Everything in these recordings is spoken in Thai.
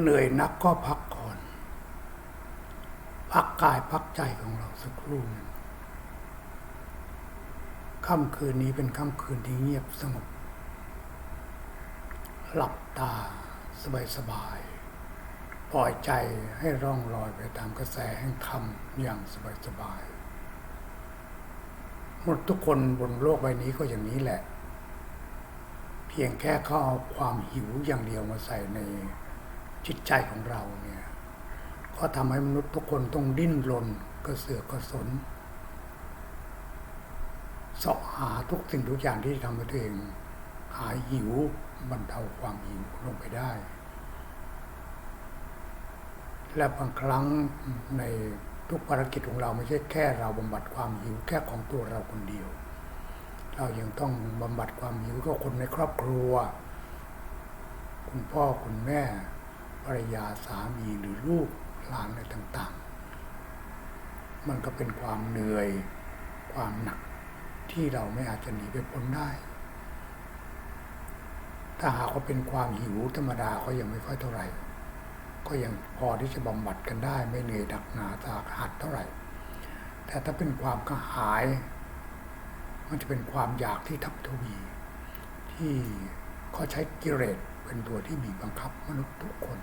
เหนื่อยนักก็พักก่อน พักกายพักใจของเราสักครู่หนึ่งค่ำคืนนี้เป็นค่ำคืนที่เงียบสงบ หลับตาสบายสบายๆปล่อยใจให้ร่องลอยไปตามกระแสแห่งธรรมอย่างสบายสบายหมดทุกคนบนโลกใบนี้ก็อย่างนี้แหละ เพียงแค่เขาเอาความหิวอย่างเดียวมาใส่ใน จิตใจของเราเนี่ยก็ทำให้มนุษย์ทุกคนต้องดิ้นรนกระเสือกกระสนเสาะหาทุกสิ่งทุกอย่างที่ทำให้ตัวเอง หายหิวบรรเทาความหิวลงไปได้ และบางครั้งในทุกภารกิจของเราไม่ใช่แค่เราบำบัดความหิวแค่ของตัวเราคนเดียว เรายังต้องบำบัดความหิวกับคนในครอบครัว คุณพ่อคุณแม่ ภรรยาสามีหรือลูกหลานอะไรต่างๆ มันก็เป็นความเหนื่อยความหนักที่เราไม่อาจจะหนีไปพ้นได้ ถ้าหากว่าเป็นความหิวธรรมดาก็ยังไม่ค่อยเท่าไหร่ ก็ยังพอที่จะบำบัดกันได้ ไม่เหนื่อยหนักหนาสาหัสเท่าไหร่ แต่ถ้าเป็นความกระหาย มันจะเป็นความอยากที่ทับทวี ที่เขาใช้กิเลสเป็นตัวที่มีบังคับมนุษย์ทุกคน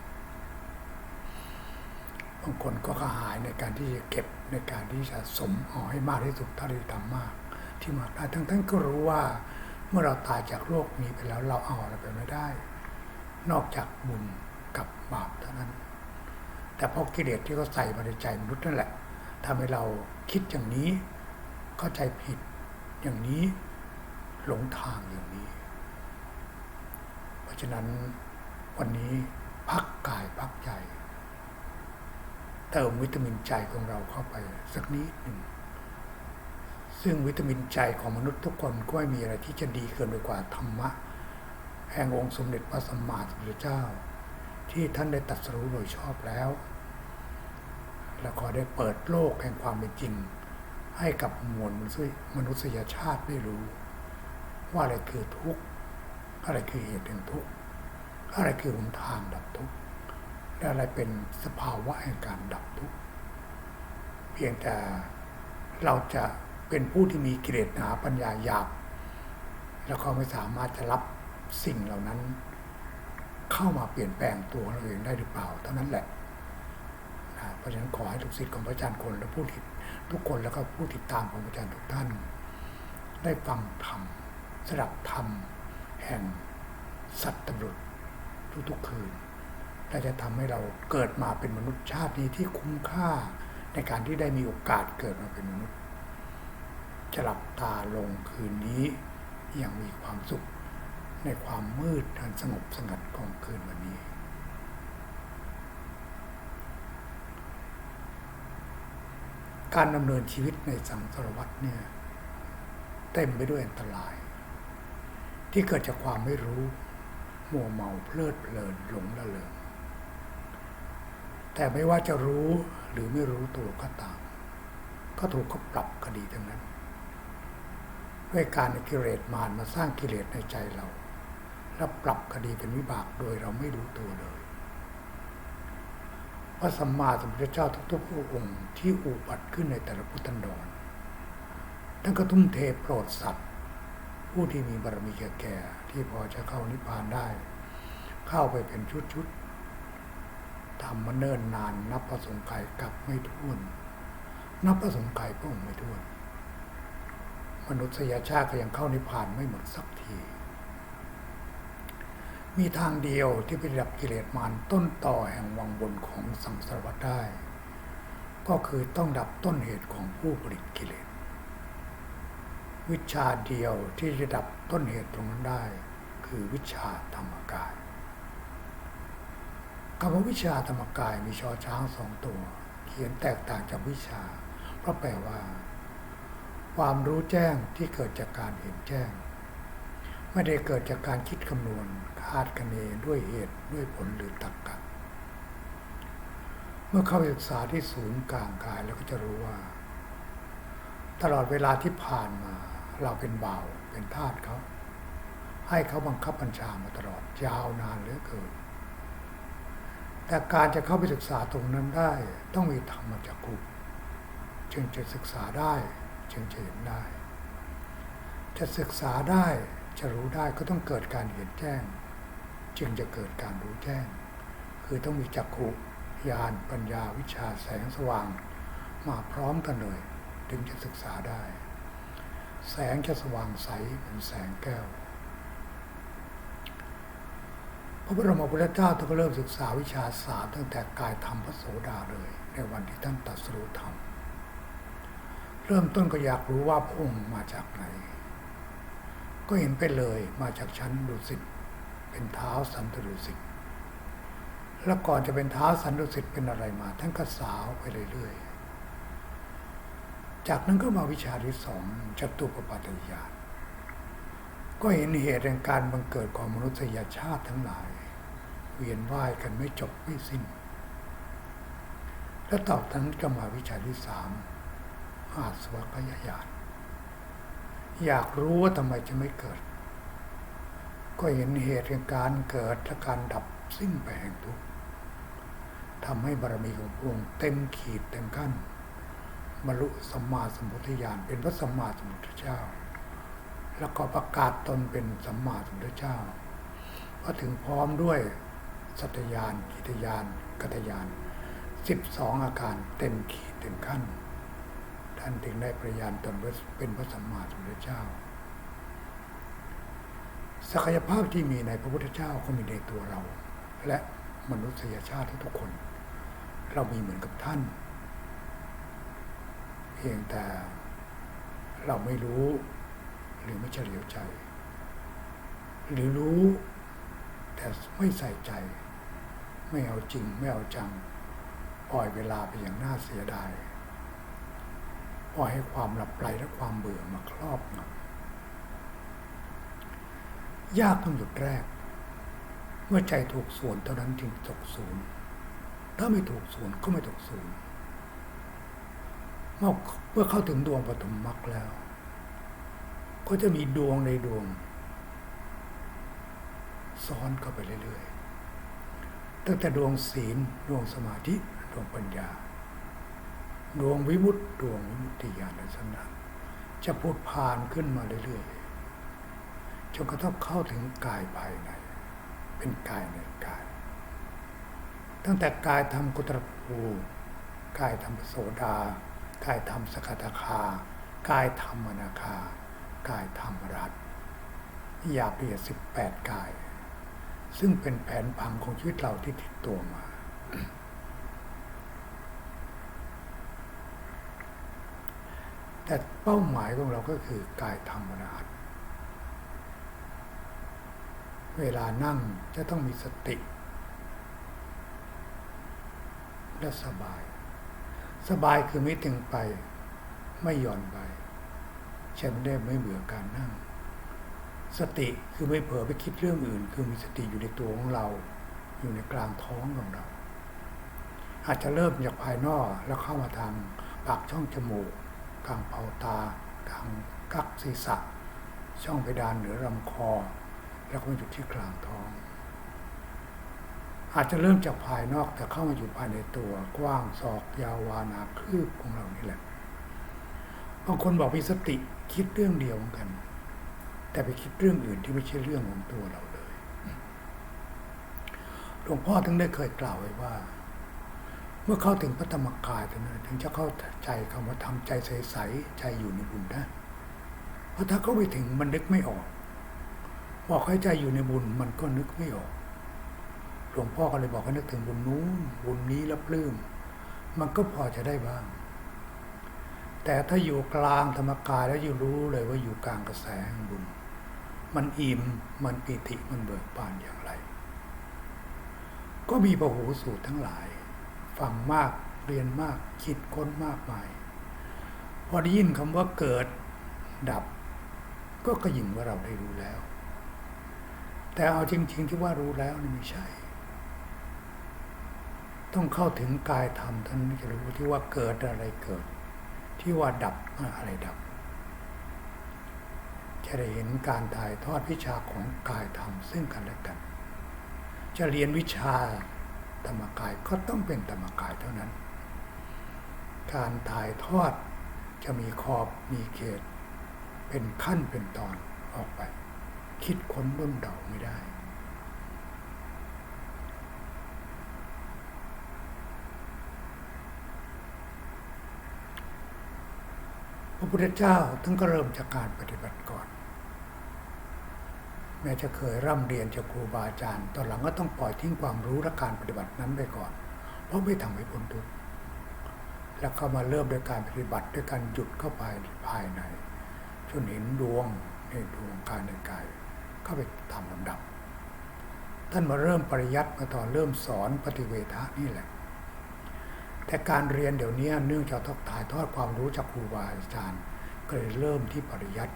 บางคนก็กระหายในการที่จะเก็บในการที่จะสมเอาให้มากที่สุดเท่าที่ทำมาก ที่มากได้ทั้งทั้งก็รู้ว่าเมื่อเราตายจากโลกนี้ไปแล้วเราเอาอะไรไปไม่ได้ นอกจากบุญกับบาปเท่านั้น แต่เพราะกิเลสที่เขาใส่มาในใจมนุษย์นั่นแหละทำให้เราคิดอย่างนี้เข้าใจผิดอย่างนี้หลงทางอย่างนี้ เพราะฉะนั้นวันนี้พักกายพัก เติมวิตามินใจของเราเข้าไปสักนิดหนึ่งซึ่งวิตามินใจของมนุษย์ทุกคนก็ไม่มีอะไรที่จะดีเกินไปกว่าธรรมะ แห่งองค์สมเด็จพระสัมมาสัมพุทธเจ้า ที่ท่านได้ตรัสรู้โดยชอบแล้ว แล้วก็ได้เปิดโลกแห่งความเป็นจริง ให้กับมวลมนุษยชาติได้รู้ ว่าอะไรคือทุกข์อะไรคือเหตุแห่งทุกข์อะไรคือหนทางดับทุกข์ และอะไรเป็นสภาวะแห่งการดับทุกข์เพียงแต่เราจะเป็นผู้ที่มีกิเลสหนาปัญญาหยาบแล้วก็ไม่สามารถจะรับสิ่งเหล่านั้น เข้ามาเปลี่ยนแปลงตัวเราเองได้หรือเปล่า เท่านั้นแหละนะเพราะฉะนั้นขอให้ทุกสิทธิ์ของพระอาจารย์คนและผู้ที่ทุกคนแล้วก็ผู้ติดตามของพระอาจารย์ทุกท่าน ได้ฟังธรรมสดับธรรมแห่งสัตว์ตำรุษทุกๆคืน และจะทำให้เราเกิดมาเป็นมนุษย์ชาตินี้ที่คุ้มค่า ในการที่ได้มีโอกาสเกิดมาเป็นมนุษย์ จะหลับตาลงคืนนี้อย่างมีความสุขในความมืดอันสงบสงัดของคืนวันนี้ การดำเนินชีวิตในสังสารวัฏเนี่ยเต็มไปด้วยอันตราย ที่เกิดจากความไม่รู้ มัวเมาเพลิดเพลินหลงละเลง แต่ไม่ว่าจะรู้หรือไม่รู้ตัวก็ตาม ก็ถูกเขาปรับคดีทั้งนั้น ด้วยการกิเลสมารมาสร้างกิเลสในใจเรา แล้วปรับคดีเป็นวิบากโดยเราไม่รู้ตัวเลยพระสัมมาสัมพุทธเจ้าทุกๆพระองค์ที่อุบัติขึ้นในแต่ละพุทธันดรท่านก็ทุ่มเทโปรดสัตว์ ผู้ที่มีบารมีแก่ๆที่พอจะเข้านิพพานได้ เข้าไปเป็นชุดๆ ทำมาเนิ่นนาน นับประสงค์ไขกลับไม่ท้วน นับประสงค์ไขก็ไม่ท้วน มนุษยชาติก็ยังเข้านิพพานไม่หมดสักที มีทางเดียวที่ไปดับกิเลสมารต้นต่อแห่งวังบนของสังสารวัฏได้ ก็คือต้องดับต้นเหตุของผู้ผลิตกิเลส วิชาเดียวที่จะดับต้นเหตุตรงนั้นได้ คือวิชาธรรมกาย คำว่าวิชาธรรมกายมีชอช้างสองตัว เขียนแตกต่างจากวิชา เพราะแปลว่า ความรู้แจ้งที่เกิดจากการเห็นแจ้ง ไม่ได้เกิดจากการคิดคำนวณคาดคะเนด้วยเหตุด้วยผลหรือตรรกะเมื่อเข้าศึกษาที่ศูนย์กลางกายแล้วก็จะรู้ว่า ตลอดเวลาที่ผ่านมา เราเป็นเบาเป็นทาสเขา ให้เขาบังคับบัญชามาตลอดยาวนานเหลือเกิน แต่การจะเข้าไปศึกษาตรงนั้นได้ ต้องมีธรรมจักขุจึงจะศึกษาได้ จึงจะเห็นได้ จะศึกษาได้จะรู้ได้ก็ต้องเกิดการเห็นแจ้ง จึงจะเกิดการรู้แจ้ง คือต้องมีจักขุญาณปัญญาวิชาแสงสว่าง มาพร้อมกันเลย ถึงจะศึกษาได้ แสงจะสว่างใสเหมือนแสงแก้ว พ ระบรมพุทธเจ้าท่านก็เริ่มศึกษาวิชาศาสตร์ตั้งแต่กายธรรมพระโสดาเลย ในวันที่ท่านตรัสรู้ธรรม เริ่มต้นก็อยากรู้ว่าพระองค์มาจากไหน ก็เห็นไปเลยมาจากชั้นดุสิตเป็นเท้าสันตดุสิตแล้วก่อนจะเป็นเท้าสันดุสิตเป็นอะไรมา ท่านก็สาวไปเรื่อยๆ จากนั้นก็มาวิชาที่สองจตุปปัตติญาณก็เห็นเหตุแห่งการบังเกิดของมนุษยชาติทั้งหลาย วียนว่ายกันไม่จบไม่สิ้น และต่อจากนั้นก็มาวิชาที่สามอาสวัคยายานอยากรู้ว่าทำไมจะไม่เกิด ก็เห็นเหตุแห่งการเกิดและการดับสิ้นไปแห่งทุกข์ทำให้บารมีของพระองค์เต็มขีดเต็มขั้นบรรลุสัมมาสัมพุทธญาณเป็นพระสัมมาสัมพุทธเจ้า แล้วก็ประกาศตนเป็นสัมมาสัมพุทธเจ้าพอถึงพร้อมด้วย สัตยานกิตยาน กัตยานสิบสองอาการเต็มขีดเต็มขั้น ท่านถึงได้ประยานตนเป็นพระสัมมาสัมพุทธเจ้า ศักยภาพที่มีในพระพุทธเจ้าก็มีในตัวเรา และมนุษยชาติทุกคน เรามีเหมือนกับท่าน เพียงแต่เราไม่รู้หรือไม่เฉลียวใจ หรือรู้แต่ไม่ใส่ใจ ไม่เอาจริงไม่เอาจังปล่อยเวลาไปอย่างน่าเสียดายปล่อยให้ความหลับไหลและความเบื่อมาครอบงำยากต้องหยุดแรก เมื่อใจถูกส่วนเท่านั้นจึงตกศูนย์ถ้าไม่ถูกส่วนก็ไม่ตกศูนย์เมื่อเข้าถึงดวงปฐมมรรคแล้ว ก็จะมีดวงในดวง ซ้อนเข้าไปเรื่อย ตั้งแต่ดวงศีลดวงสมาธิดวงปัญญา ดวงวิมุตติดวงวิมุตติญาณสันดานจะพูดผ่านขึ้นมาเรื่อยๆจนกระทั่งเข้าถึงกายภายใน เป็นกายในกาย ตั้งแต่กายธรรมกุตรภูกายธรรมโสดากายธรรมสกทาคา กายธรรมนาคา กายธรรมรัตยาเอียสิบแปดกาย ซึ่งเป็นแผนผังของชีวิตเราที่ติดตัวมา แต่เป้าหมายของเราก็คือกายธรรมนาตเวลานั่งจะต้องมีสติ และสบาย สบายคือไม่ตึงไป ไม่หย่อนไปฉันได้ไม่เบื่อการนั่ง สติคือไม่เผลอไปคิดเรื่องอื่น คือมีสติอยู่ในตัวของเรา อยู่ในกลางท้องของเรา อาจจะเริ่มจากภายนอกแล้วเข้ามาทางปากช่องจมูกกลางเผาตากลางกักศีรษะ ช่องเพดานเหนือลำคอ แล้วก็มาอยู่ที่กลางท้อง อาจจะเริ่มจากภายนอกแต่เข้ามาอยู่ภายในตัวกว้างศอกยาววานาคืบของเรานี่แหละบางคนบอกมีสติคิดเรื่องเดียวกัน แต่ไปคิดเรื่องอื่นที่ไม่ใช่เรื่องของตัวเราเลยหลวงพ่อถึงได้เคยกล่าวไว้ว่า เมื่อเข้าถึงพระธรรมกายนะถึงจะเข้าใจคำว่าทำใจใสๆใจอยู่ในบุญนะเพราะถ้าเข้าไปถึงมันนึกไม่ออกบอกให้ใจอยู่ในบุญมันก็นึกไม่ออกหลวงพ่อก็เลยบอกให้นึกถึงบุญนู้นบุญนี้แล้วปลื้มมันก็พอจะได้บ้าง แต่ถ้าอยู่กลางธรรมกายแล้วอยู่รู้เลยว่าอยู่กลางกระแสบุญ มันอิ่มมันปิติมันเบิกบานอย่างไร ก็มีพหูสูตรทั้งหลาย ฟังมากเรียนมากคิดค้นมากมาย พอได้ยินคำว่าเกิดดับ ก็กระยิ่งว่าเราได้รู้แล้ว แต่เอาจริง ๆ ที่ว่ารู้แล้วนี่ไม่ใช่ ต้องเข้าถึงกายธรรมท่านจะรู้ที่ว่าเกิดอะไรเกิด ที่ว่าดับอะไรดับ จะได้เห็นการถ่ายทอดวิชาของกายธรรมซึ่งกันและกัน จะเรียนวิชาธรรมกายก็ต้องเป็นธรรมกายเท่านั้น การถ่ายทอดจะมีขอบมีเขต เป็นขั้นเป็นตอนออกไป คิดค้นด้นเดาไม่ได้ พระพุทธเจ้าท่านก็เริ่มจากการปฏิบัติก่อน แม้จะเคยร่ำเรียนจากครูบาอาจารย์ ตอนหลังก็ต้องปล่อยทิ้งความรู้และการปฏิบัตินั้นไปก่อน เพราะไม่ทำให้พ้นทุกข์แล้วก็มาเริ่มด้วยการปฏิบัติด้วยการหยุดเข้าไปภายในจนเห็นดวงในดวงการในกายเข้าไปทำลำดับ ท่านมาเริ่มปริยัติมาตอนเริ่มสอนปฏิเวทะนี่แหละ แต่การเรียนเดี๋ยวนี้เนื่องจากต้องถ่ายทอดความรู้จากครูบาอาจารย์ก็เลยเริ่มที่ปริยัติ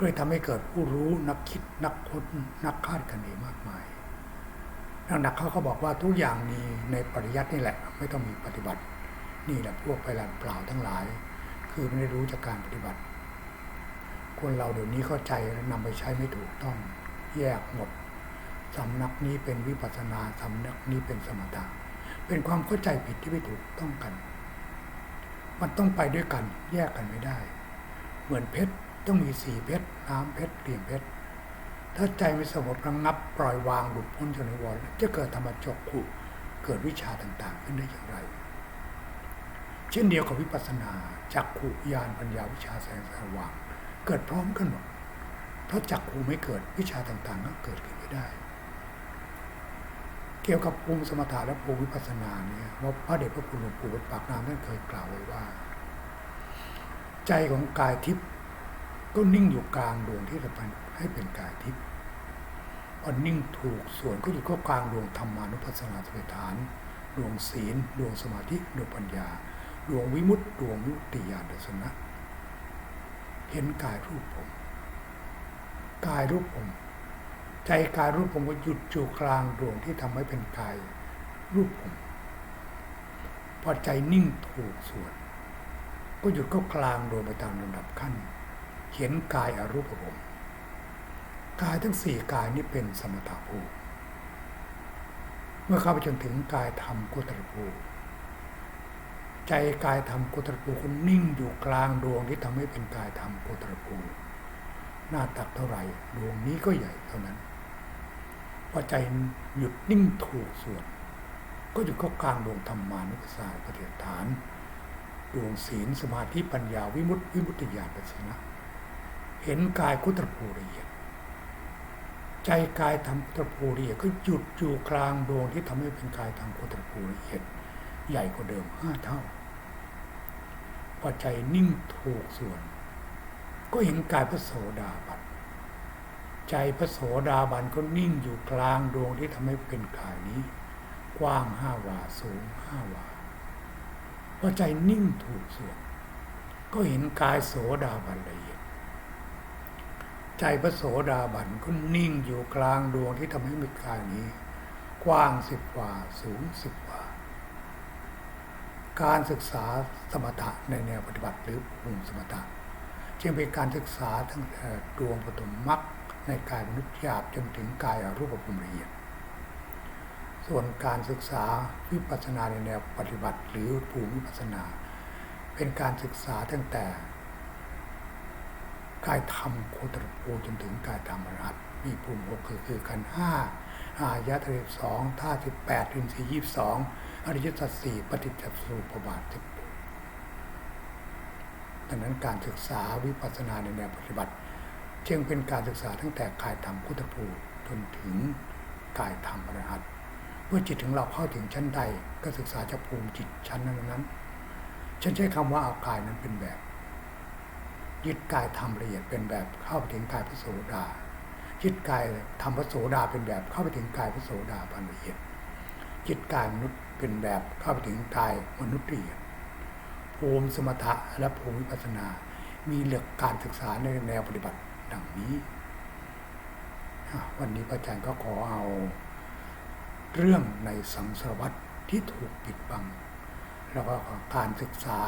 ก็เลยทำให้เกิดผู้รู้นักคิดนักค้นนักคาดคะเนมากมายนักๆเขาก็บอกว่าทุกอย่างมีในปริยัตินี่แหละ ไม่ต้องมีปฏิบัติ นี่แหละพวกไปหลันเปล่าทั้งหลาย คือไม่ได้รู้จากการปฏิบัติ คนเราเดี๋ยวนี้เข้าใจและนำไปใช้ไม่ถูกต้องแยกหมดสำนักนี้เป็นวิปัสนาสำนักนี้เป็นสมถะเป็นความเข้าใจผิดที่ไม่ถูกต้องกัน มันต้องไปด้วยกันแยกกันไม่ได้ เหมือนเพชร ต้องมีสีเพชรน้ำเพชรเปลี่ยนเพชรถ้าใจไม่สงบระงับปล่อยวางหลุดพ้นจากนิวรณ์จะเกิดธรรมจกขุเกิดวิชาต่างๆ ขึ้นได้อย่างไร เช่นเดียวกับวิปัสสนาจักขุญาณปัญญาวิชาแสงสว่างเกิดพร้อมกันหมดเพราะจักขุไม่เกิดวิชาต่างๆก็เกิดขึ้นไม่ได้ เกี่ยวกับภูมิสมถะและภูมิวิปัสสนาเนี่ยว่าพระเดชพระคุณหลวงปู่วัดปากน้ำท่านเคยกล่าวไว้ว่า ใจของกายทิพย์ ก็นิ่งอยู่กลางดวงที่จะให้เป็นกายทิพย์พอนิ่งถูกส่วนก็อยู่ก็กลางดวงธรรมานุปัสสนาสติฐาน ดวงศีล ดวงสมาธิ ดวงปัญญา ดวงวิมุตติ ดวงวิมุติญาณทัศนะ เห็นกายรูปผม กายรูปผม ใจกายรูปผมก็หยุดอยู่กลางดวงที่ทำให้เป็นกายรูปผม พอใจนิ่งถูกส่วน ก็หยุดก็กลางดวงไปตามลำดับขั้น เห็นกายอรูปผมกายทั้งสี่กายนี้เป็นสมถะภูมิเมื่อเข้าไปจนถึงกายธรรมกุตรภูมิใจกายธรรมกุตรภูมิก็นิ่งอยู่กลางดวงที่ทำให้เป็นกายธรรมกุตรภูมิหน้าตักเท่าไหร่ดวงนี้ก็ใหญ่เท่านั้นพอใจหยุดนิ่งถูกส่วน ก็อยู่ก็กลางดวงธรรมานุปัสสนาปฏิฐาน ดวงศีลสมาธิปัญญาวิมุตติวิมุตติญาณปัสสนะ เห็นกายคุตรภูละเอียด ใจกายทำคุตรภูละเอียดก็หยุดอยู่กลางดวงที่ทำให้เป็นกายทำคุตรภูละเอียด ใหญ่กว่าเดิมห้าเท่าพอใจนิ่งถูกส่วน ก็เห็นกายพระโสดาบันใจพระโสดาบันก็นิ่งอยู่กลางดวงที่ทำให้เป็นกายนี้ กว้างห้าวาสูงห้าวาพอใจนิ่งถูกส่วน ก็เห็นกายโสดาบันละเอียด ใจพระโสดาบันก็นิ่งอยู่กลางดวงที่ทำให้มีกายนี้ กว้างสิบกว่าสูงสิบกว่า การศึกษาสมถะในแนวปฏิบัติหรือภูมิสมถะจึงเป็นการศึกษาตั้งแต่ดวงปฐมมรรคในกายมนุษย์หยาบจนถึงกายอรูปภูมิละเอียด ส่วนการศึกษาวิปัสสนาในแนวปฏิบัติหรือภูมิวิปัสสนา เป็นการศึกษาตั้งแต่ กายธรรมโคตรภูจนถึงกายธรรมรหัตมีภูมิหกคือคือขันห้าอายะทะเลสองท่าสิบแปดถึงสี่ยี่สองอริยสัจสี่ปฏิจจสมุปบาทสิบดังนั้นการศึกษาวิปัสสนาในแนวปฏิบัติจึงเป็นการศึกษาตั้งแต่กายธรรมพุทธภูจนถึงกายธรรมอรหัตเมื่อจิตถึงเราเข้าถึงชั้นใดก็ศึกษาจากภูมิจิตชั้นนั้นนั้นฉันใช้คำว่าเอากายนั้นเป็นแบบ ยึดกายธรรมละเอียดเป็นแบบเข้าไปถึงกายพระโสดายึดกายธรรมพระโสดาเป็นแบบเข้าไปถึงกายพระโสดาบันละเอียดยึดกายมนุษย์เป็นแบบเข้าไปถึงกายมนุษย์ละเอียดภูมิสมถะและภูมิปัสนา มีหลักการศึกษาในแนวปฏิบัติดังนี้ วันนี้พระอาจารย์ก็ขอเอาเรื่องในสังสารวัตรที่ถูกปิดบัง แล้วก็การศึกษา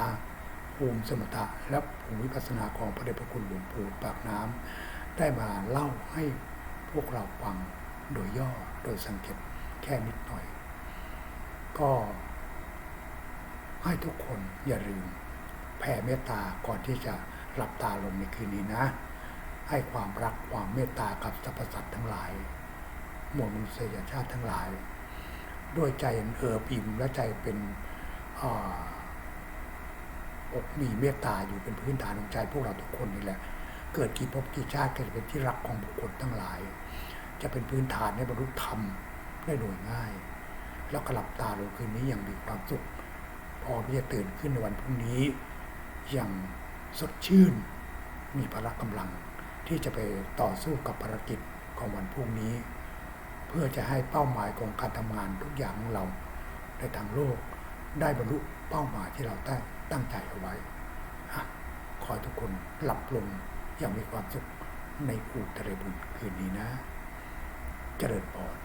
ภูมิสมถะและภูมิวิปัสสนาของพระเดชพระคุณหลวงปู่ปากน้ำได้มาเล่าให้พวกเราฟังโดยย่อโดยสังเกตแค่นิดหน่อย ก็ให้ทุกคนอย่าลืมแผ่เมตตาก่อนที่จะหลับตาลงในคืนนี้นะ ให้ความรักความเมตตากับสรรพสัตว์ทั้งหลายมวลมนุษยชาติทั้งหลาย ด้วยใจเอิบอิ่มและใจเป็นอา อกมีเมตตาอยู่เป็นพื้นฐานของใจพวกเราทุกคนนี่แหละ เกิดกี่ภพกี่ชาติก็จะเป็นที่รักของบุคคลทั้งหลาย จะเป็นพื้นฐานให้บรรลุธรรมได้โดยง่าย แล้วกลับตาลงคืนนี้อย่างมีความสุขพอที่จะตื่นขึ้นในวันพรุ่งนี้ อย่างสดชื่น มีพละกำลังที่จะไปต่อสู้กับภารกิจของวันพรุ่งนี้ เพื่อจะให้เป้าหมายของการทำงานทุกอย่างของเราในทางโลกได้บรรลุเป้าหมายที่เราตั้ง ตั้งใจเอาไว้ขอทุกคนหลับลงอย่างมีความสุขในอู่ทะเลบุญคืนนี้นะ เจริญพร